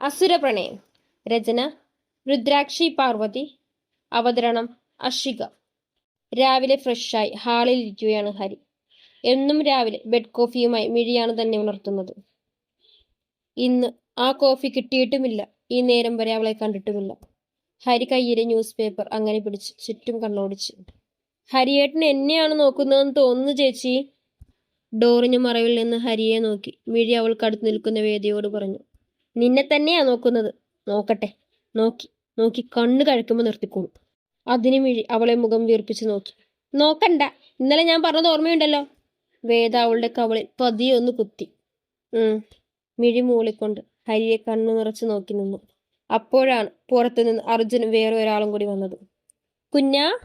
അസുരപ്രണയം രചന രുദ്രാക്ഷി പാർവതി അവതരണം അഷിക. രാവിലെ ഫ്രഷായി ഹാളിൽ ഇരിക്കുകയാണ് ഹരി. എന്നും രാവിലെ ബെഡ് കോഫിയുമായി മിഴിയാണ് തന്നെ ഉണർത്തുന്നത്. ഇന്ന് ആ കോഫി കിട്ടിയിട്ടുമില്ല. ഈ നേരം വരെ അവളെ കണ്ടിട്ടുമില്ല. ഹരി കയ്യിലെ ന്യൂസ് പേപ്പർ അങ്ങനെ പിടിച്ച് ചുറ്റും കണ്ണോടിച്ച്. ഹരിയേട്ടൻ എന്നെയാണ് നോക്കുന്നതെന്ന് തോന്നുന്നു ചേച്ചി. ഡോറിന് മറവിൽ നിന്ന് ഹരിയെ നോക്കി. മിഴി അവൾക്കടുത്ത് നിൽക്കുന്ന വേദിയോട് പറഞ്ഞു. നിന്നെ തന്നെയാ നോക്കുന്നത്. നോക്കട്ടെ. നോക്കി. നോക്കി കണ്ണു കഴിക്കുമ്പോൾ നിർത്തിക്കോളൂ. അതിനു മിഴി അവളെ മുഖം വീർപ്പിച്ച് നോക്കി. നോക്കണ്ട. ഇന്നലെ ഞാൻ പറഞ്ഞത് ഓർമ്മയുണ്ടല്ലോ? വേദ അവളുടെ കവളിൽ പതിയെ ഒന്ന് കുത്തി. മിഴി മൂളിക്കൊണ്ട് ഹരിയെ കണ്ണു നിറച്ച് നോക്കി നിന്നു. അപ്പോഴാണ് പുറത്തുനിന്ന് അർജുൻ വേറെ ഒരാളും കൂടി വന്നത്. കുഞ്ഞാ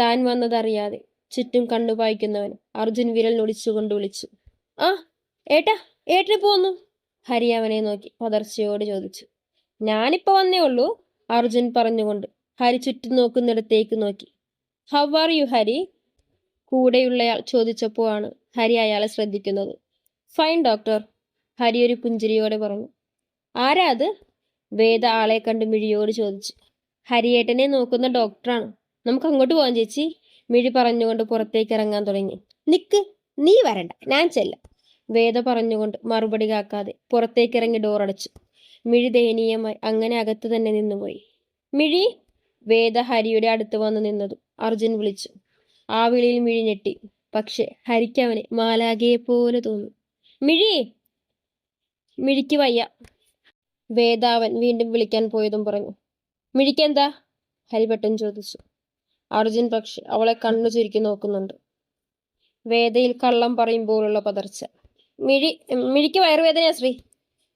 താൻ വന്നതറിയാതെ ചുറ്റും കണ്ണു പായിക്കുന്നവൻ അർജുൻ വിരൽ നൊടിച്ചുകൊണ്ട് വിളിച്ചു. ആ ഏട്ടാ ഏട്ടനെ പോന്നു. ഹരി അവനെ നോക്കി പതർച്ചയോട് ചോദിച്ചു. ഞാനിപ്പോ വന്നേ ഉള്ളൂ അർജുൻ പറഞ്ഞുകൊണ്ട് ഹരി ചുറ്റും നോക്കുന്നിടത്തേക്ക് നോക്കി. How are you Hari? കൂടെയുള്ളയാൾ ചോദിച്ചപ്പോഴാണ് ഹരി അയാളെ ശ്രദ്ധിക്കുന്നത്. ഫൈൻ ഡോക്ടർ ഹരി ഒരു പുഞ്ചിരിയോടെ പറഞ്ഞു. ആരാ അത്? വേദ ആളെ കണ്ട് മിഴിയോട് ചോദിച്ചു. ഹരിയേട്ടനെ നോക്കുന്ന ഡോക്ടറാണ്. നമുക്ക് അങ്ങോട്ട് പോകാം ചേച്ചി മിഴി പറഞ്ഞുകൊണ്ട് പുറത്തേക്ക് ഇറങ്ങാൻ തുടങ്ങി. നിക്ക് നീ വരണ്ട ഞാൻ ചെല്ലാം. വേദ പറഞ്ഞുകൊണ്ട് മറുപടി കാക്കാതെ പുറത്തേക്കിറങ്ങി ഡോറടച്ചു. മിഴി ദയനീയമായി അങ്ങനെ അകത്തു തന്നെ നിന്നുപോയി. മിഴി? വേദ ഹരിയുടെ അടുത്ത് വന്ന് നിന്നതും അർജുൻ വിളിച്ചു. ആ വിളിയിൽ മിഴി ഞെട്ടി. പക്ഷെ ഹരിക്ക് അവനെ മാലാകയെ പോലെ തോന്നി. മിഴി? മിഴിക്ക് വയ്യ. വേദാവൻ വീണ്ടും വിളിക്കാൻ പോയതും പറഞ്ഞു. മിഴിക്കെന്താ? ഹരിഭട്ടൻ ചോദിച്ചു. അർജുൻ പക്ഷെ അവളെ കണ്ണു ചുരുക്കി നോക്കുന്നുണ്ട്. വേദയിൽ കള്ളം പറയുമ്പോഴുള്ള പതർച്ച. മിഴി മിഴിക്ക് വയറുവേദനയാ ശ്രീ.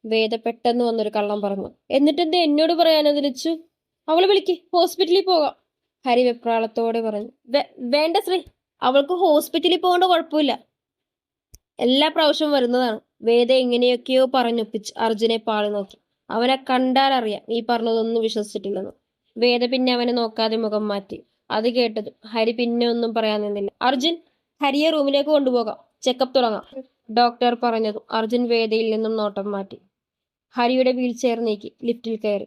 വേദ പെട്ടെന്ന് വന്നൊരു കള്ളം പറഞ്ഞു. എന്നിട്ടെന്ത് എന്നോട് പറയാനതിലിച്ചു അവളെ വിളിക്ക് ഹോസ്പിറ്റലിൽ പോകാം. ഹരി വെപ്രാളത്തോടെ പറഞ്ഞു. വേണ്ട ശ്രീ. അവൾക്ക് ഹോസ്പിറ്റലിൽ പോകേണ്ട കുഴപ്പമില്ല. എല്ലാ പ്രാവശ്യവും വരുന്നതാണ്. വേദ എങ്ങനെയൊക്കെയോ പറഞ്ഞൊപ്പിച്ച് അർജുനെ പാളി നോക്കി. അവനെ കണ്ടാൽ അറിയാം. ഈ പറഞ്ഞതൊന്നും വിശ്വസിച്ചിട്ടില്ലെന്ന്. വേദ പിന്നെ അവനെ നോക്കാതെ മുഖം മാറ്റി. അത് കേട്ടതും ഹരി പിന്നെ ഒന്നും പറയാൻ നിന്നില്ല. അർജുൻ ഹരിയെ റൂമിലേക്ക് കൊണ്ടുപോകാം. ചെക്കപ്പ് തുടങ്ങാം. ഡോക്ടർ പറഞ്ഞതും അർജുൻ വേദയിൽ നിന്നും നോട്ടം മാറ്റി. ഹരിയുടെ വീൽ ചെയർ നീക്കി ലിഫ്റ്റിൽ കയറി.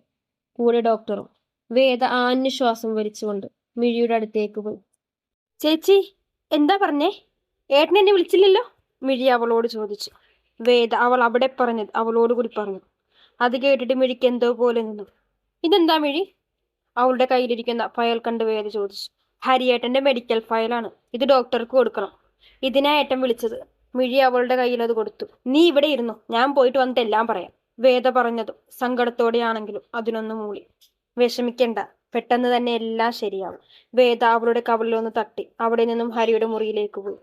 കൂടെ ഡോക്ടറും. വേദ ആഞ്ഞു ശ്വാസം വലിച്ചുകൊണ്ട് മിഴിയുടെ അടുത്തേക്ക് പോയി. ചേച്ചി എന്താ പറഞ്ഞേ? ഏട്ടൻ എന്നെ വിളിച്ചില്ലല്ലോ? മിഴി അവളോട് ചോദിച്ചു. വേദ അവൾ അവിടെ പറഞ്ഞത് അവളോട് കൂടി പറഞ്ഞു. അത് കേട്ടിട്ട് മിഴിക്ക് എന്തോ പോലെ നിന്നു. ഇതെന്താ മിഴി? അവളുടെ കയ്യിലിരിക്കുന്ന ഫയൽ കണ്ട് വേദ ചോദിച്ചു. ഹരിയേട്ടന്റെ മെഡിക്കൽ ഫയലാണ്. ഇത് ഡോക്ടർക്ക് കൊടുക്കണം. ഇതിനാ ഏട്ടൻ വിളിച്ചത്. മിഴി അവളുടെ കയ്യിൽ അത് കൊടുത്തു. നീ ഇവിടെ ഇരുന്നു ഞാൻ പോയിട്ട് വന്നിട്ട് എല്ലാം പറയാം വേദ പറഞ്ഞതും സങ്കടത്തോടെയാണെങ്കിലും അതിനൊന്ന് മൂളി. വിഷമിക്കണ്ട പെട്ടെന്ന് തന്നെ എല്ലാം ശരിയാവും വേദ അവളുടെ കവളിലൊന്ന് തട്ടി. അവിടെ നിന്നും ഹരിയുടെ മുറിയിലേക്ക് പോയി.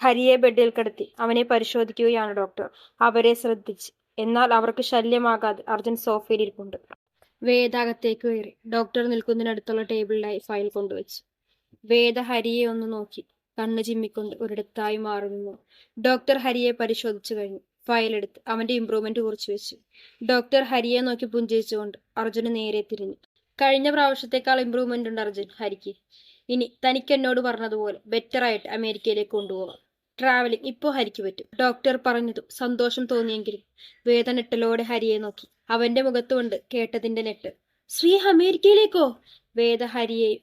ഹരിയെ ബെഡിൽ കിടത്തി. അവനെ പരിശോധിക്കുകയാണ് ഡോക്ടർ. അവരെ ശ്രദ്ധിച്ച്. എന്നാൽ അവർക്ക് ശല്യമാകാതെ അർജുൻ സോഫയിൽ ഇരിപ്പുണ്ട്. വേദാകത്തേക്ക് കയറി. ഡോക്ടർ നിൽക്കുന്നതിനടുത്തുള്ള ടേബിളിലായി ഫയൽ കൊണ്ടുവച്ചു. വേദ ഹരിയെ ഒന്ന് നോക്കി. കണ്ണു ചിമ്മിക്കൊണ്ട് ഒരിടത്തായി മാറുന്നു. ഡോക്ടർ ഹരിയെ പരിശോധിച്ചു കഴിഞ്ഞു. ഫയൽ എടുത്ത് അവന്റെ ഇംപ്രൂവ്മെന്റ് കുറിച്ചു വെച്ചു. ഡോക്ടർ ഹരിയെ നോക്കി പുഞ്ചിരിച്ചുകൊണ്ട് അർജുന് നേരെ തിരിഞ്ഞു. കഴിഞ്ഞ പ്രാവശ്യത്തെക്കാൾ ഇംപ്രൂവ്മെന്റ് ഉണ്ട് അർജുൻ ഹരിക്ക്. ഇനി തനിക്ക് എന്നോട് പറഞ്ഞതുപോലെ ബെറ്റർ ആയിട്ട് അമേരിക്കയിലേക്ക് കൊണ്ടുപോകാം. ട്രാവലിംഗ് ഇപ്പോൾ ഹരിക്ക് പറ്റും. ഡോക്ടർ പറഞ്ഞതും സന്തോഷം തോന്നിയെങ്കിലും വേദനെട്ടലോടെ ഹരിയെ നോക്കി. അവന്റെ മുഖത്തുകൊണ്ട് കേട്ടതിന്റെ നെട്ട് ശ്രീ അമേരിക്കയിലേക്കോ? വേദ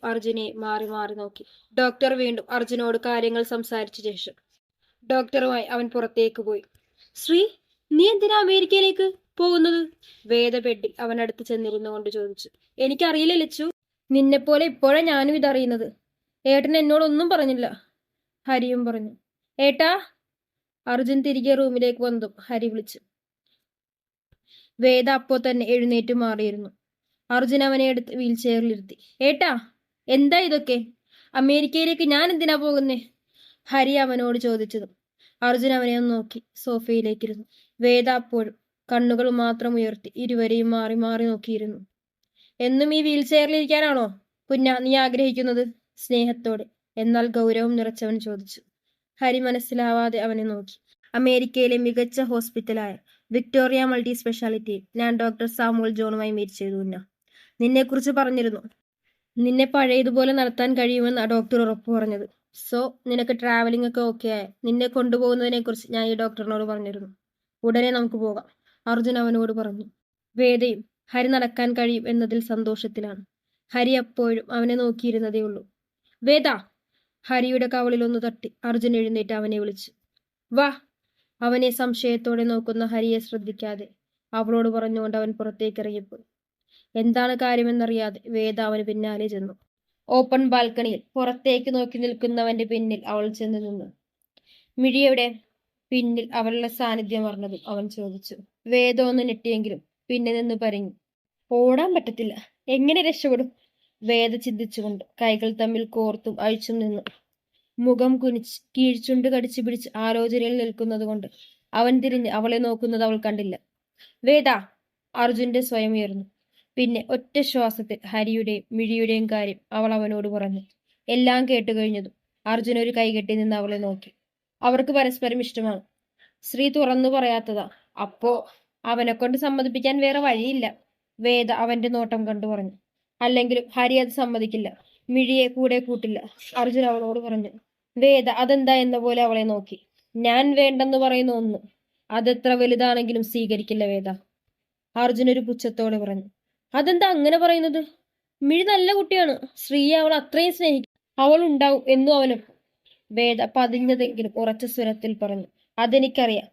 അർജുനെ മാറി മാറി നോക്കി. ഡോക്ടർ വീണ്ടും അർജുനോട് കാര്യങ്ങൾ സംസാരിച്ച ശേഷം ഡോക്ടറുമായി അവൻ പുറത്തേക്ക് പോയി. ശ്രീ നീ എന്തിനാ അമേരിക്കയിലേക്ക് പോകുന്നത്? വേദ ബെഡിൽ അവനടുത്ത് ചെന്നിരുന്നുകൊണ്ട് ചോദിച്ചു. എനിക്കറിയില്ല ലച്ചു. നിന്നെപ്പോലെ ഇപ്പോഴാ ഞാനും ഇതറിയുന്നത്. ഏട്ടൻ എന്നോടൊന്നും പറഞ്ഞില്ല. ഹരിയും പറഞ്ഞു. ഏട്ടാ അർജുൻ തിരികെ റൂമിലേക്ക് വന്നു. ഹരി വിളിച്ചു. വേദ അപ്പോ തന്നെ എഴുന്നേറ്റ് മാറിയിരുന്നു. അർജുൻ അവനെ എടുത്ത് വീൽ ചെയറിലിരുത്തി ഏട്ടാ എന്താ ഇതൊക്കെ? അമേരിക്കയിലേക്ക് ഞാൻ എന്തിനാ പോകുന്നേ? ഹരി അവനോട് ചോദിച്ചതും അർജുൻ അവനെ ഒന്ന് നോക്കി സോഫയിലേക്കിരുന്നു വേദ അപ്പോഴും കണ്ണുകൾ മാത്രം ഉയർത്തി ഇരുവരെയും മാറി മാറി നോക്കിയിരുന്നു. എന്നും ഈ വീൽ ചെയറിലിരിക്കാനാണോ കുഞ്ഞ നീ ആഗ്രഹിക്കുന്നത്? സ്നേഹത്തോടെ. എന്നാൽ ഗൗരവം നിറച്ചവൻ ചോദിച്ചു. ഹരി മനസ്സിലാവാതെ അവനെ നോക്കി. അമേരിക്കയിലെ മികച്ച ഹോസ്പിറ്റലായ വിക്ടോറിയ മൾട്ടി സ്പെഷ്യാലിറ്റിയിൽ ഞാൻ ഡോക്ടർ സാമുൽ ജോണുമായി മീറ്റ് ചെയ്തു കുഞ്ഞ നിന്നെക്കുറിച്ച് പറഞ്ഞിരുന്നു. നിന്നെ പഴയതുപോലെ നടത്താൻ കഴിയുമെന്ന് ആ ഡോക്ടർ ഉറപ്പ് പറഞ്ഞത്. സോ നിനക്ക് ട്രാവലിംഗ് ഒക്കെ ഓക്കെ ആയ. നിന്നെ കൊണ്ടുപോകുന്നതിനെ കുറിച്ച് ഞാൻ ഈ ഡോക്ടറിനോട് പറഞ്ഞിരുന്നു. ഉടനെ നമുക്ക് പോകാം. അർജുൻ അവനോട് പറഞ്ഞു. വേദയും ഹരി നടക്കാൻ കഴിയും എന്നതിൽ സന്തോഷത്തിലാണ്. ഹരി അപ്പോഴും അവനെ നോക്കിയിരുന്നതേ ഉള്ളൂ. വേദ ഹരിയുടെ കവളിൽ ഒന്ന് തട്ടി അർജുൻ എഴുന്നേറ്റ് അവനെ വിളിച്ചു. വാ. അവനെ സംശയത്തോടെ നോക്കുന്ന ഹരിയെ ശ്രദ്ധിക്കാതെ അവളോട് പറഞ്ഞുകൊണ്ട് അവൻ പുറത്തേക്ക് ഇറങ്ങിപ്പോയി എന്താണ് കാര്യമെന്നറിയാതെ വേദ അവന് പിന്നാലെ ചെന്നു. ഓപ്പൺ ബാൽക്കണിയിൽ പുറത്തേക്ക് നോക്കി നിൽക്കുന്നവന്റെ പിന്നിൽ അവൾ ചെന്ന് നിന്നു. മിഴിയുടെ പിന്നിൽ അവളുടെ സാന്നിധ്യം അറിഞ്ഞതും അവൻ ചോദിച്ചു വേദ ഒന്ന് ഞെട്ടിയെങ്കിലും പിന്നെ നിന്ന് പറഞ്ഞു ഓടാൻ പറ്റത്തില്ല. എങ്ങനെ രക്ഷപ്പെടും? വേദ ചിന്തിച്ചുകൊണ്ട് കൈകൾ തമ്മിൽ കോർത്തും അഴിച്ചും നിന്നു. മുഖം കുനിച്ച് കീഴ്ചുണ്ട് കടിച്ചു പിടിച്ച് ആലോചനയിൽ നിൽക്കുന്നത് കൊണ്ട് അവൻ തിരിഞ്ഞ് അവളെ നോക്കുന്നത് അവൾ കണ്ടില്ല. വേദ അർജുന്റെ സ്വയം ഉയർന്നു. പിന്നെ ഒറ്റ ശ്വാസത്തിൽ ഹരിയുടെയും മിഴിയുടെയും കാര്യം അവൾ അവനോട് പറഞ്ഞു. എല്ലാം കേട്ടു കഴിഞ്ഞതും അർജുന ഒരു കൈകെട്ടി നിന്ന് അവളെ നോക്കി. അവർക്ക് പരസ്പരം ഇഷ്ടമാണ്. ശ്രീ തുറന്നു പറയാത്തതാ. അപ്പോ അവനെ കൊണ്ട് സമ്മതിപ്പിക്കാൻ വേറെ വഴിയില്ല. വേദ അവന്റെ നോട്ടം കണ്ടു പറഞ്ഞു. അല്ലെങ്കിലും ഹരി അത് സമ്മതിക്കില്ല. മിഴിയെ കൂടെ കൂട്ടില്ല. അർജുൻ അവളോട് പറഞ്ഞു. വേദ അതെന്താ എന്ന പോലെ അവളെ നോക്കി. ഞാൻ വേണ്ടെന്ന് പറയുന്ന ഒന്ന്. അതെത്ര വലുതാണെങ്കിലും സ്വീകരിക്കില്ല വേദ. അർജുൻ ഒരു പുച്ഛത്തോടെ പറഞ്ഞു. അതെന്താ അങ്ങനെ പറയുന്നത്? മിഴി നല്ല കുട്ടിയാണ്. ശ്രീയെ അവൾ അത്രയും സ്നേഹിക്കും. അവൾ ഉണ്ടാവും എന്നും അവനും. വേദ പതിഞ്ഞതെങ്കിലും ഉറച്ച സ്വരത്തിൽ പറഞ്ഞു അതെനിക്കറിയാം.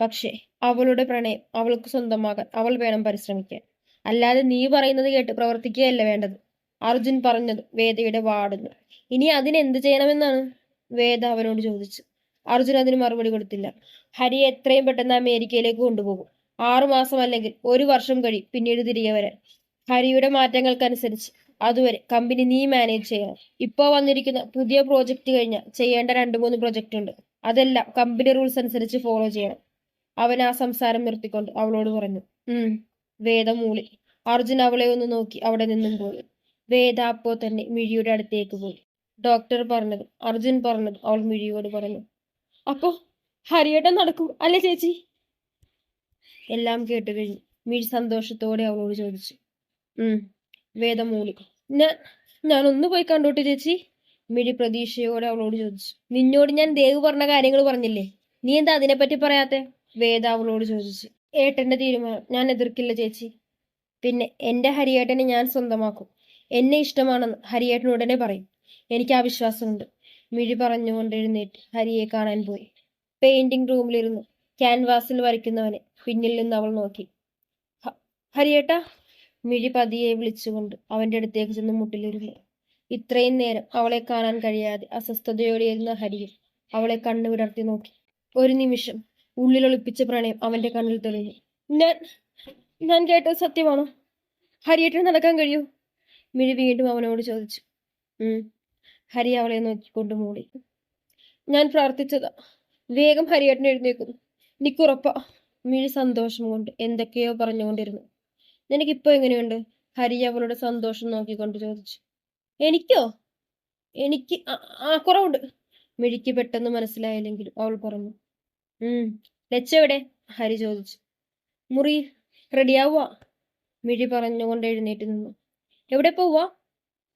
പക്ഷേ അവളുടെ പ്രണയം അവൾക്ക് സ്വന്തമാകാൻ അവൾ വേണം പരിശ്രമിക്കാൻ. അല്ലാതെ നീ പറയുന്നത് കേട്ട് പ്രവർത്തിക്കുകയല്ല വേണ്ടത്. അർജുൻ പറഞ്ഞത് വേദയുടെ വാടുന്നു. ഇനി അതിനെന്ത് ചെയ്യണമെന്നാണ്? വേദ അവനോട് ചോദിച്ചു. അർജുൻ അതിന് മറുപടി കൊടുത്തില്ല. ഹരി എത്രയും പെട്ടെന്ന് അമേരിക്കയിലേക്ക് കൊണ്ടുപോകും. ആറുമാസം അല്ലെങ്കിൽ ഒരു വർഷം കഴി പിന്നീട് തിരികെ വരാൻ. ഹരിയുടെ മാറ്റങ്ങൾക്കനുസരിച്ച് അതുവരെ കമ്പനി നീ മാനേജ് ചെയ്യണം. ഇപ്പോൾ വന്നിരിക്കുന്ന പുതിയ പ്രോജക്റ്റ് കഴിഞ്ഞാൽ ചെയ്യേണ്ട രണ്ട് മൂന്ന് പ്രോജക്റ്റ് ഉണ്ട്. അതെല്ലാം കമ്പനി റൂൾസ് അനുസരിച്ച് ഫോളോ ചെയ്യണം. അവൻ ആ സംസാരം നിർത്തിക്കൊണ്ട് അവളോട് പറഞ്ഞു ഉം വേദ മൂളി. അർജുൻ അവളെ ഒന്ന് നോക്കി അവിടെ നിന്നും പോയി. വേദ അപ്പോ തന്നെ മിഴിയുടെ അടുത്തേക്ക് പോയി. ഡോക്ടർ പറഞ്ഞതും അർജുൻ പറഞ്ഞതും അവൾ മിഴിയോട് പറഞ്ഞു. അപ്പോ ഹരിയേട്ടൻ നടക്കും അല്ലേ ചേച്ചി? എല്ലാം കേട്ട് കഴിഞ്ഞു മിഴി സന്തോഷത്തോടെ അവളോട് ചോദിച്ചു. ഉം വേദമൂലി ഞാൻ ഒന്ന് പോയി കണ്ടോട്ടെ ചേച്ചി? മിഴി പ്രതീക്ഷയോടെ അവളോട് ചോദിച്ചു. നിന്നോട് ഞാൻ ദേവ് പറഞ്ഞ കാര്യങ്ങൾ പറഞ്ഞില്ലേ? നീ എന്താ അതിനെപ്പറ്റി പറയാത്തെ? വേദ അവളോട് ചോദിച്ചു. ഏട്ടന്റെ തീരുമാനം. ഞാൻ എതിർക്കില്ല ചേച്ചി. പിന്നെ എന്റെ ഹരിയേട്ടനെ ഞാൻ സ്വന്തമാക്കും. എന്നെ ഇഷ്ടമാണെന്ന് ഹരിയേട്ടൻ ഉടനെ പറയും. എനിക്ക് ആ വിശ്വാസമുണ്ട് മിഴി പറഞ്ഞുകൊണ്ട് ഹരിയെ കാണാൻ പോയി. പെയിന്റിംഗ് റൂമിലിരുന്ന് ക്യാൻവാസിൽ വരയ്ക്കുന്നവനെ പിന്നിൽ നിന്ന് അവൾ നോക്കി. ഹരിയേട്ട മിഴി പതിയെ വിളിച്ചുകൊണ്ട് അവന്റെ അടുത്തേക്ക് ചെന്ന് മുട്ടിലിരുന്നു. ഇത്രയും നേരം അവളെ കാണാൻ കഴിയാതെ അസ്വസ്ഥതയോടെയിരുന്ന ഹരിയെ അവളെ കണ്ണു വിടർത്തി നോക്കി. ഒരു നിമിഷം ഉള്ളിലൊളിപ്പിച്ച പ്രണയം അവന്റെ കണ്ണിൽ തെളിഞ്ഞു. ഞാൻ ഞാൻ കേട്ടത് സത്യമാണോ? ഹരിയേട്ടന് നടക്കാൻ കഴിയൂ? മിഴി വീണ്ടും അവനോട് ചോദിച്ചു. ഹരി അവളെ നോക്കിക്കൊണ്ട് മൂടി ഞാൻ പ്രാർത്ഥിച്ചതാ. വേഗം ഹരിയേട്ടൻ എഴുന്നേക്കുന്നു എനിക്കുറപ്പാ മിഴി സന്തോഷം കൊണ്ട് എന്തൊക്കെയോ പറഞ്ഞുകൊണ്ടിരുന്നു. നിനക്കിപ്പോ എങ്ങനെയുണ്ട്? ഹരി അവളുടെ സന്തോഷം നോക്കിക്കൊണ്ട് ചോദിച്ചു. എനിക്കോ? എനിക്ക് ആ- കുറവുണ്ട്. മിഴിക്ക് പെട്ടെന്ന് മനസ്സിലായില്ലെങ്കിലും അവൾ പറഞ്ഞു. ഉം ലച്ച എവിടെ ഹരി ചോദിച്ചു. മുറി റെഡിയാവുക മിഴി പറഞ്ഞുകൊണ്ട് എഴുന്നേറ്റ് നിന്നു. എവിടെ പോവാ?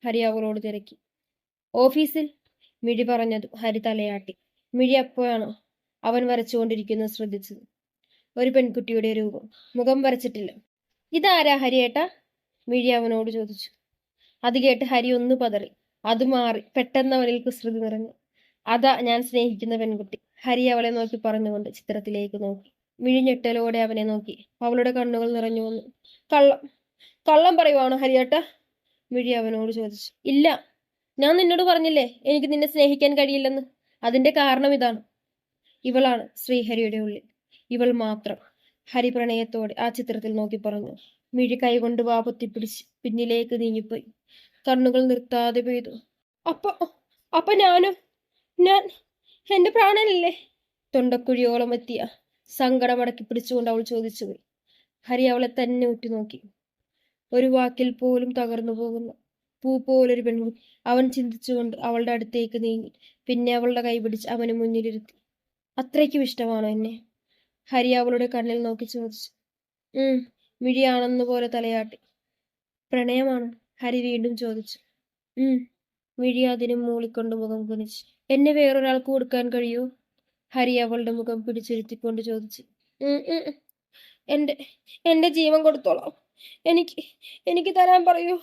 ഹരി അവളോട് തിരക്കി. ഓഫീസിൽ മിഴി പറഞ്ഞതും ഹരി തലയാട്ടി. മിഴി അപ്പോഴാണോ? അവൻ വരച്ചുകൊണ്ടിരിക്കുന്നത് ശ്രദ്ധിച്ചത് ഒരു പെൺകുട്ടിയുടെ രൂപം. മുഖം വരച്ചിട്ടില്ല. ഇതാരാ ഹരിയേട്ടാ? മിഴി അവനോട് ചോദിച്ചു. അത് കേട്ട് ഹരി ഒന്ന് പതറി. അത് മാറി. പെട്ടെന്ന് അവനിൽ കുസൃതി നിറഞ്ഞു. അതാ ഞാൻ സ്നേഹിക്കുന്ന പെൺകുട്ടി. ഹരി അവളെ നോക്കി പറഞ്ഞുകൊണ്ട് ചിത്രത്തിലേക്ക് നോക്കി. മിഴിഞ്ഞെട്ടലോടെ അവനെ നോക്കി. അവളുടെ കണ്ണുകൾ നിറഞ്ഞു വന്നു. കള്ളം. കള്ളം പറയുവാണോ ഹരിയേട്ട? മിഴി അവനോട് ചോദിച്ചു. ഇല്ല. ഞാൻ നിന്നോട് പറഞ്ഞില്ലേ എനിക്ക് നിന്നെ സ്നേഹിക്കാൻ കഴിയില്ലെന്ന്. അതിന്റെ കാരണം ഇതാണ്. ഇവളാണ് ശ്രീഹരിയുടെ ഉള്ളിൽ. ഇവൾ മാത്രം. ഹരിപ്രണയത്തോടെ ആ ചിത്രത്തിൽ നോക്കി പറഞ്ഞു. മിഴി കൈകൊണ്ട് വാ പൊത്തിപ്പിടിച്ച് പിന്നിലേക്ക് നീങ്ങിപ്പോയി. കണ്ണുകൾ നിർത്താതെ പെയ്തു. അപ്പൊ അപ്പൊ ഞാനും ഞാൻ എന്റെ പ്രാണനല്ലേ? തൊണ്ടക്കുഴിയോളം എത്തിയ സങ്കടമടക്കി പിടിച്ചുകൊണ്ട് അവൾ ചോദിച്ചുപോയി ഹരി അവളെ തന്നെ ഉറ്റുനോക്കി ഒരു വാക്കിൽ പോലും തകർന്നു പോകുന്ന. പൂ പോലൊരു പെൺകുട്ടി. അവൻ ചിന്തിച്ചുകൊണ്ട് അവളുടെ അടുത്തേക്ക് നീങ്ങി. പിന്നെ അവളുടെ കൈ പിടിച്ച് അവന് മുന്നിലിരുത്തി. അത്രയ്ക്കും ഇഷ്ടമാണോ എന്നെ? ഹരി അവളുടെ കണ്ണിൽ നോക്കി ചോദിച്ചു. ഉം മിഴിയാണെന്ന് പോലെ തലയാട്ടി. പ്രണയമാണ്? ഹരി വീണ്ടും ചോദിച്ചു. ഉം മിഴി അതിനും മൂളിക്കൊണ്ട് മുഖം കുനിച്ചു. എന്നെ വേറൊരാൾക്ക് കൊടുക്കാൻ കഴിയൂ? ഹരി അവളുടെ മുഖം പിടിച്ചിരുത്തിക്കൊണ്ട് ചോദിച്ചു. "ഉം, ഉം, ഉം. എന്റെ എന്റെ ജീവൻ കൊടുത്തോളാം. എനിക്ക് എനിക്ക് തരാൻ പറയൂ.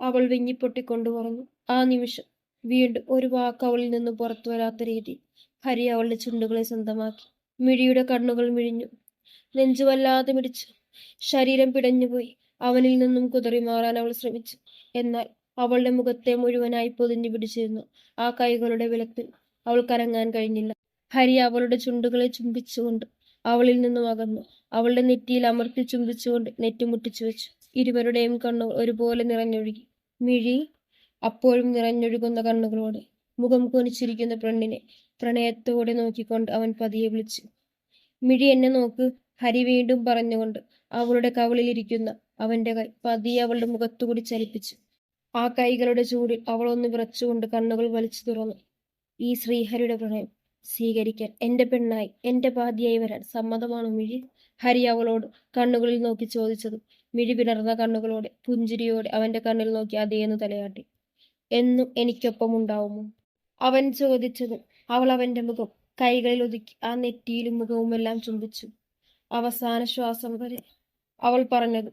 അവൾ വിങ്ങിപ്പൊട്ടിക്കൊണ്ട് പറഞ്ഞു. ആ നിമിഷം വീണ്ടും ഒരു വാക്ക് അവളിൽ നിന്ന് പുറത്തു വരാത്ത രീതി. ഹരി അവളുടെ ചുണ്ടുകളെ സ്വന്തമാക്കി. മിഴിയുടെ കണ്ണുകൾ മിഴിഞ്ഞു. നെഞ്ചു വല്ലാതെ മിടിച്ചു. ശരീരം പിടഞ്ഞുപോയി. അവനിൽ നിന്നും കുതറി മാറാൻ അവൾ ശ്രമിച്ചു. എന്നാൽ അവളുടെ മുഖത്തെ മുഴുവനായി പൊതിഞ്ഞു പിടിച്ചിരുന്നു. ആ കൈകളുടെ വിലത്തിൽ അവൾ കരങ്ങാൻ കഴിഞ്ഞില്ല. ഹരി അവളുടെ ചുണ്ടുകളെ ചുംബിച്ചുകൊണ്ട് അവളിൽ നിന്നും അകന്നു. അവളുടെ നെറ്റിയിൽ അമർത്തി ചുംബിച്ചുകൊണ്ട് നെറ്റുമുട്ടിച്ചു വെച്ചു. ഇരുവരുടെയും കണ്ണുകൾ ഒരുപോലെ നിറഞ്ഞൊഴുകി. മിഴി അപ്പോഴും നിറഞ്ഞൊഴുകുന്ന കണ്ണുകളോടെ മുഖം കൊനിച്ചിരിക്കുന്ന പെണ്ണിനെ പ്രണയത്തോടെ നോക്കിക്കൊണ്ട് അവൻ പതിയെ വിളിച്ചു. മിഴി എന്നെ നോക്ക് ഹരി വീണ്ടും പറഞ്ഞുകൊണ്ട് അവളുടെ കവളിലിരിക്കുന്ന അവന്റെ കൈ പതിയെ അവളുടെ മുഖത്തുകൂടി ചലിപ്പിച്ചു. ആ കൈകളുടെ ചൂടിൽ അവളൊന്ന് വിറച്ചുകൊണ്ട് കണ്ണുകൾ വലിച്ചു തുറന്നു. ഈ ശ്രീഹരിയുടെ പ്രണയം സ്വീകരിക്കാൻ എന്റെ പെണ്ണായി എന്റെ പാതിയായി വരാൻ സമ്മതമാണോ മിഴി? ഹരി അവളോട് കണ്ണുകളിൽ നോക്കി ചോദിച്ചതും. മിഴി വിടർന്ന കണ്ണുകളോടെ പുഞ്ചിരിയോടെ അവന്റെ കണ്ണിൽ നോക്കി അതേന്ന് തലയാട്ടി. എന്നും എനിക്കൊപ്പം ഉണ്ടാവുമോ? അവൻ ചോദിച്ചതും അവൾ അവന്റെ മുഖം കൈകളിൽ ഒതുക്കി ആ നെറ്റിയിലും മുഖവുമെല്ലാം ചുംബിച്ചു. അവസാന ശ്വാസം വരെ അവൾ പറഞ്ഞത്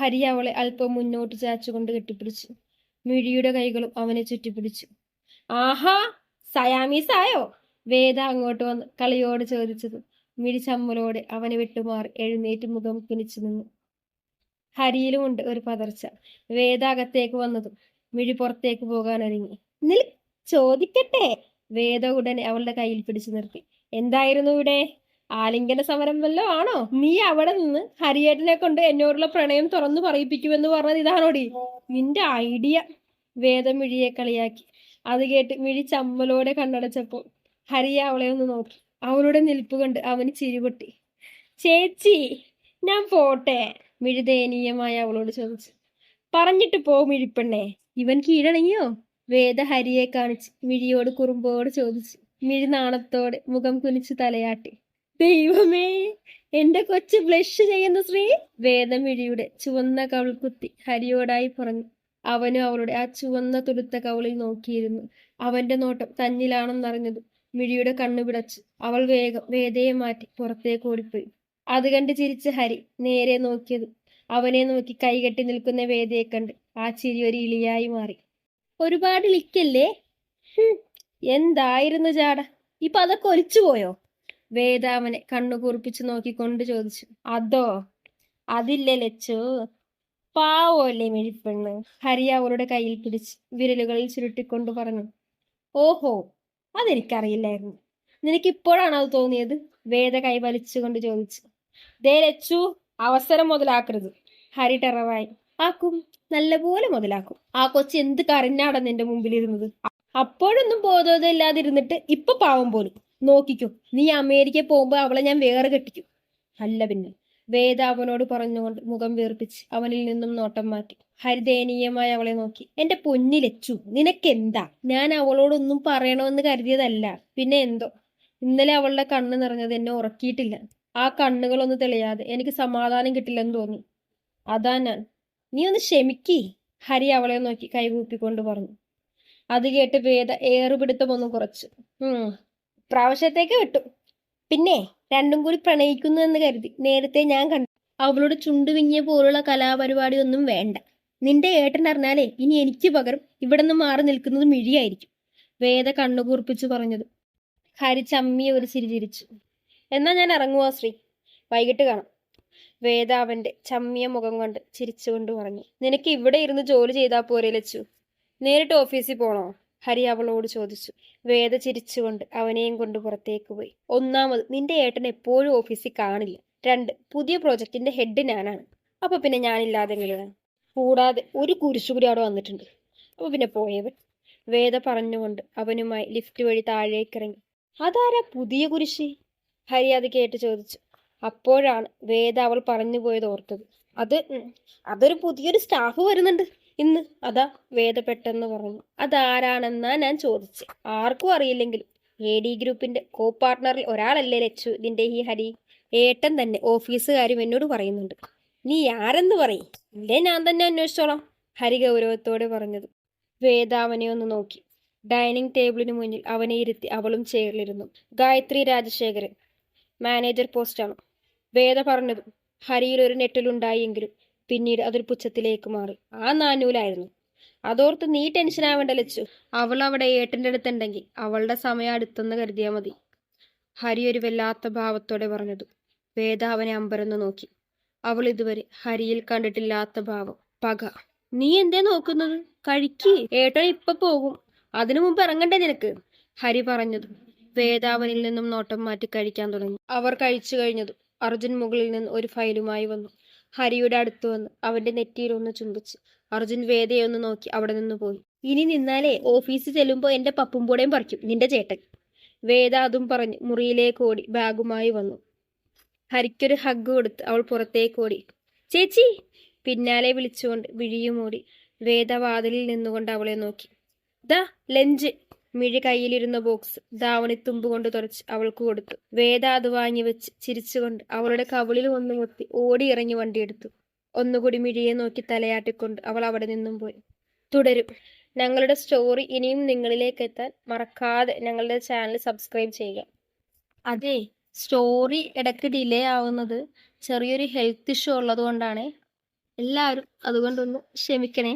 ഹരി അവളെ അല്പം മുന്നോട്ട് ചാച്ചുകൊണ്ട് കെട്ടിപ്പിടിച്ചു. മിഴിയുടെ കൈകളും അവനെ ചുറ്റിപ്പിടിച്ചു. ആഹാ സയാമീസ് ആയോ വേദ അങ്ങോട്ട് വന്ന് കളിയോട് ചോദിച്ചത്. മിഴി ചമ്മലോടെ അവനെ വിട്ടുമാറി എഴുന്നേറ്റ് മുഖം കുനിച്ചു നിന്നു. ഹരിയിലുമുണ്ട് ഒരു പതർച്ച. വേദ അകത്തേക്ക് വന്നതും മിഴി പുറത്തേക്ക് പോകാൻ ഒരുങ്ങി നിൽ ചോദിക്കട്ടെ? വേദ ഉടൻ അവളുടെ കയ്യിൽ പിടിച്ചു നിർത്തി. എന്തായിരുന്നു ഇവിടെ? ആലിംഗന സമരം വല്ലോ ആണോ? നീ അവിടെ നിന്ന് ഹരിയേട്ടനെ കൊണ്ട് എന്നോടുള്ള പ്രണയം തുറന്നു പറയിപ്പിക്കുമെന്ന് പറഞ്ഞത് ഇതാണോടി? നിന്റെ ഐഡിയ. വേദം മിഴിയെ കളിയാക്കി. അത് കേട്ട് മിഴി ചമ്മലോടെ കണ്ണടച്ചപ്പോൾ ഹരിയ അവളെ ഒന്ന് നോക്കി. അവളുടെ നിൽപ്പ് കണ്ട് അവന് ചിരിപൊട്ടി ചേച്ചി ഞാൻ പോട്ടെ? മിഴി ദയനീയമായി അവളോട് ചോദിച്ചു. പറഞ്ഞിട്ട് പോ മിഴിപ്പെണ്ണേ. ഇവൻ കീഴടങ്ങിയോ? വേദ ഹരിയെ കാണിച്ച് മിഴിയോട് കുറുമ്പോട് ചോദിച്ചു മിഴി നാണത്തോടെ മുഖം കുനിച്ച് തലയാട്ടി. ദൈവമേ എന്റെ കൊച്ചു ബ്ലഷ് ചെയ്യുന്ന ശ്രീ വേദമിഴിയുടെ ചുവന്ന കവിൾ കുത്തി ഹരിയോടായി പറഞ്ഞു. അവനും അവളുടെ ആ ചുവന്ന തുടുത്ത കവിളിൽ നോക്കിയിരുന്നു. അവന്റെ നോട്ടം തന്നിലാണെന്നറിഞ്ഞത് മിഴിയുടെ കണ്ണു പിടച്ചു അവൾ വേഗം വേദയെ മാറ്റി പുറത്തേക്ക് ഓടിപ്പോയി. അത് കണ്ട് ചിരിച്ച ഹരി നേരെ നോക്കിയത് അവനെ നോക്കി കൈകെട്ടി നിൽക്കുന്ന വേദയെ കണ്ട് ആ ചിരി ഒരു ഇളിയായി മാറി. ഒരുപാട് ലിക്കല്ലേ? എന്തായിരുന്നു ചാട ഇപ്പൊ അതൊക്കെ ഒലിച്ചു പോയോ? വേദാമനെ കണ്ണു കുറിപ്പിച്ചു നോക്കിക്കൊണ്ട് ചോദിച്ചു. അതോ? അതില്ലേ ലച്ചു? പാവോല്ലേ മിഴിപ്പെണ്ണ്? ഹരി അവളുടെ കയ്യിൽ പിടിച്ച് വിരലുകളിൽ ചുരുട്ടിക്കൊണ്ട് പറഞ്ഞു. ഓഹോ അതെനിക്കറിയില്ലായിരുന്നു. നിനക്ക് ഇപ്പോഴാണ് അത് തോന്നിയത്? വേദ കൈ വലിച്ചുകൊണ്ട് ചോദിച്ചു. ദേ ലച്ചു അവസരം മുതലാക്കരുത്. ഹരി ടെറവായി. ആക്കും. നല്ലപോലെ മുതലാക്കും. ആ കൊച്ചു എന്ത് കരഞ്ഞാടാ നിന്റെ മുമ്പിലിരുന്നത്? അപ്പോഴൊന്നും ബോധോദയില്ലാതിരുന്നിട്ട് ഇപ്പൊ പാവം പോലും. നോക്കിക്കോ നീ അമേരിക്ക പോകുമ്പോ അവളെ ഞാൻ വേറെ കെട്ടിക്കും. അല്ല പിന്നെ വേദ അവനോട് പറഞ്ഞുകൊണ്ട് മുഖം വീർപ്പിച്ച് അവനിൽ നിന്നും നോട്ടം മാറ്റി. ഹരിദയനീയമായി അവളെ നോക്കി. എന്റെ പൊന്നിലെച്ചു നിനക്കെന്താ? ഞാൻ അവളോടൊന്നും പറയണമെന്ന് കരുതിയതല്ല. പിന്നെ എന്തോ? ഇന്നലെ അവളുടെ കണ്ണ് നിറഞ്ഞത് എന്നെ ഉറക്കിയിട്ടില്ല. ആ കണ്ണുകളൊന്നും തെളിയാതെ എനിക്ക് സമാധാനം കിട്ടില്ലെന്ന് തോന്നി. അതാ ഞാൻ. നീ ഒന്ന് ക്ഷമിക്കി ഹരി അവളെ നോക്കി കൈകൂപ്പിക്കൊണ്ട് പറഞ്ഞു. അത് കേട്ട് വേദ ഏറുപിടുത്തം ഒന്ന് കുറച്ചു. പ്രാവശ്യത്തേക്ക് വിട്ടു. പിന്നെ രണ്ടും കൂടി പ്രണയിക്കുന്നു എന്ന് കരുതി നേരത്തെ ഞാൻ കണ്ടു. അവളോട് ചുണ്ടുവിങ്ങിയ പോലുള്ള കലാപരിപാടി ഒന്നും വേണ്ട. നിന്റെ ഏട്ടൻ അറിഞ്ഞാലേ ഇനി എനിക്ക് പകരം ഇവിടെ നിന്ന് മാറി നിൽക്കുന്നത് മിഴിയായിരിക്കും വേദ കണ്ണുകൂർപ്പിച്ചു പറഞ്ഞത്. ഹരി ചമ്മിയ ഒരു ചിരി ചിരിച്ചു. എന്നാ ഞാൻ ഇറങ്ങുവാ ശ്രീ. വൈകിട്ട് കാണാം. വേദ അവന്റെ ചമ്മിയ മുഖം കൊണ്ട് ചിരിച്ചുകൊണ്ട് പറഞ്ഞു നിനക്ക് ഇവിടെ ഇരുന്ന് ജോലി ചെയ്താൽ പോരെ ലച്ചു. നേരിട്ട് ഓഫീസിൽ പോണോ? ഹരി അവളോട് ചോദിച്ചു. വേദ ചിരിച്ചുകൊണ്ട് അവനെയും കൊണ്ട് പുറത്തേക്ക് പോയി. ഒന്നാമത് നിന്റെ ഏട്ടൻ എപ്പോഴും ഓഫീസിൽ കാണില്ല. രണ്ട് പുതിയ പ്രോജക്റ്റിന്റെ ഹെഡ് ഞാനാണ്. അപ്പൊ പിന്നെ ഞാനില്ലാതെ എങ്ങനെയാണ്? കൂടാതെ ഒരു കുരിശു കൂടി അവിടെ വന്നിട്ടുണ്ട്. അപ്പൊ പിന്നെ പോയവൻ. വേദ പറഞ്ഞുകൊണ്ട് അവനുമായി ലിഫ്റ്റ് വഴി താഴേക്കിറങ്ങി. അതാരാ പുതിയ കുരിശി? ഹരി അത് കേട്ട് ചോദിച്ചു. അപ്പോഴാണ് വേദ അവൾ പറഞ്ഞു പോയത് ഓർത്തത്. അത് അതൊരു പുതിയൊരു സ്റ്റാഫ് വരുന്നുണ്ട് ഇന്ന്. അതാ വേദ പെട്ടെന്ന് പറഞ്ഞു. അതാരാണെന്നാ ഞാൻ ചോദിച്ചു. ആർക്കും അറിയില്ലെങ്കിലും എ ഡി ഗ്രൂപ്പിന്റെ കോ പാർട്ട്ണറിൽ ഒരാളല്ലേ ലച്ചു. ഇതിന്റെ ഈ ഹരി. ഏട്ടൻ തന്നെ ഓഫീസുകാരും എന്നോട് പറയുന്നുണ്ട്. നീ ആരെന്ന് പറയും. ഇല്ലേ ഞാൻ തന്നെ അന്വേഷിച്ചോളാം. ഹരി ഗൗരവത്തോടെ പറഞ്ഞത്. വേദ അവനെ ഒന്ന് നോക്കി. ഡൈനിങ് ടേബിളിന് മുന്നിൽ അവനെ ഇരുത്തി അവളും ചെയറിലിരുന്നു. ഗായത്രി രാജശേഖരൻ. മാനേജർ പോസ്റ്റാണ്. വേദ പറഞ്ഞതും ഹരിയിൽ ഒരു നെറ്റലുണ്ടായെങ്കിലും പിന്നീട് അതൊരു പുച്ഛത്തിലേക്ക് മാറി. ആ നാനൂലായിരുന്നു അതോർത്ത് നീ ടെൻഷൻ ആവേണ്ട ലച്ചു അവൾ അവിടെ ഏട്ടന്റെ അടുത്തുണ്ടെങ്കിൽ അവളുടെ സമയം അടുത്തെന്ന് കരുതിയാൽ മതി. ഹരി ഒരു വല്ലാത്ത ഭാവത്തോടെ പറഞ്ഞതു. വേദ അവനെ അമ്പരന്ന് നോക്കി. അവൾ ഇതുവരെ ഹരിയിൽ കണ്ടിട്ടില്ലാത്ത ഭാവം. പക. നീ എന്തേ നോക്കുന്നത്? കഴിക്ക്. ഏട്ടൻ ഇപ്പൊ പോകും. അതിനു മുമ്പ് ഇറങ്ങണ്ടേ നിനക്ക്? ഹരി പറഞ്ഞതും വേദാവനിൽ നിന്നും നോട്ടം മാറ്റി കഴിക്കാൻ തുടങ്ങി. അവർ കഴിച്ചു കഴിഞ്ഞതു അർജുൻ മുകളിൽ നിന്ന് ഒരു ഫയലുമായി വന്നു. ഹരിയുടെ അടുത്ത് വന്ന് അവന്റെ നെറ്റിയിൽ ഒന്ന് ചുംബിച്ച്. അർജുൻ വേദയെ ഒന്ന് നോക്കി അവിടെ നിന്ന് പോയി. ഇനി നിന്നാലേ ഓഫീസിൽ ചെല്ലുമ്പോൾ എന്റെ പപ്പും കൂടെയും പറിക്കും നിന്റെ ചേട്ടൻ. വേദ അതും പറഞ്ഞ് മുറിയിലേക്ക് ഓടി ബാഗുമായി വന്നു. ഹരിക്കൊരു ഹഗ് കൊടുത്ത് അവൾ പുറത്തേക്ക് ഓടി. ചേച്ചി! പിന്നാലെ വിളിച്ചുകൊണ്ട് വിഴിയും ഓടി വേദ വാതിലിൽ നിന്നുകൊണ്ട് അവളെ നോക്കി. ദാ ലഞ്ച്. മിഴി കയ്യിലിരുന്ന ബോക്സ് ധാവണിത്തുമ്പ് കൊണ്ട് തുറച്ച് അവൾക്ക് കൊടുത്തു. വേദ അത് വാങ്ങി വെച്ച് ചിരിച്ചുകൊണ്ട് അവളുടെ കവിളിൽ ഒന്ന് മുത്തി ഓടി ഇറങ്ങി വണ്ടിയെടുത്തു ഒന്നുകൂടി മിഴിയെ നോക്കി തലയാട്ടിക്കൊണ്ട് അവൾ അവിടെ നിന്നും പോയി. തുടരും. ഞങ്ങളുടെ സ്റ്റോറി ഇനിയും നിങ്ങളിലേക്ക് എത്താൻ മറക്കാതെ ഞങ്ങളുടെ ചാനൽ സബ്സ്ക്രൈബ് ചെയ്യുക. അതെ സ്റ്റോറി ഇടയ്ക്ക് ഡിലേ ആവുന്നത് ചെറിയൊരു ഹെൽത്ത് ഇഷ്യൂ ഉള്ളത് എല്ലാവരും അതുകൊണ്ടൊന്ന് ക്ഷമിക്കണേ.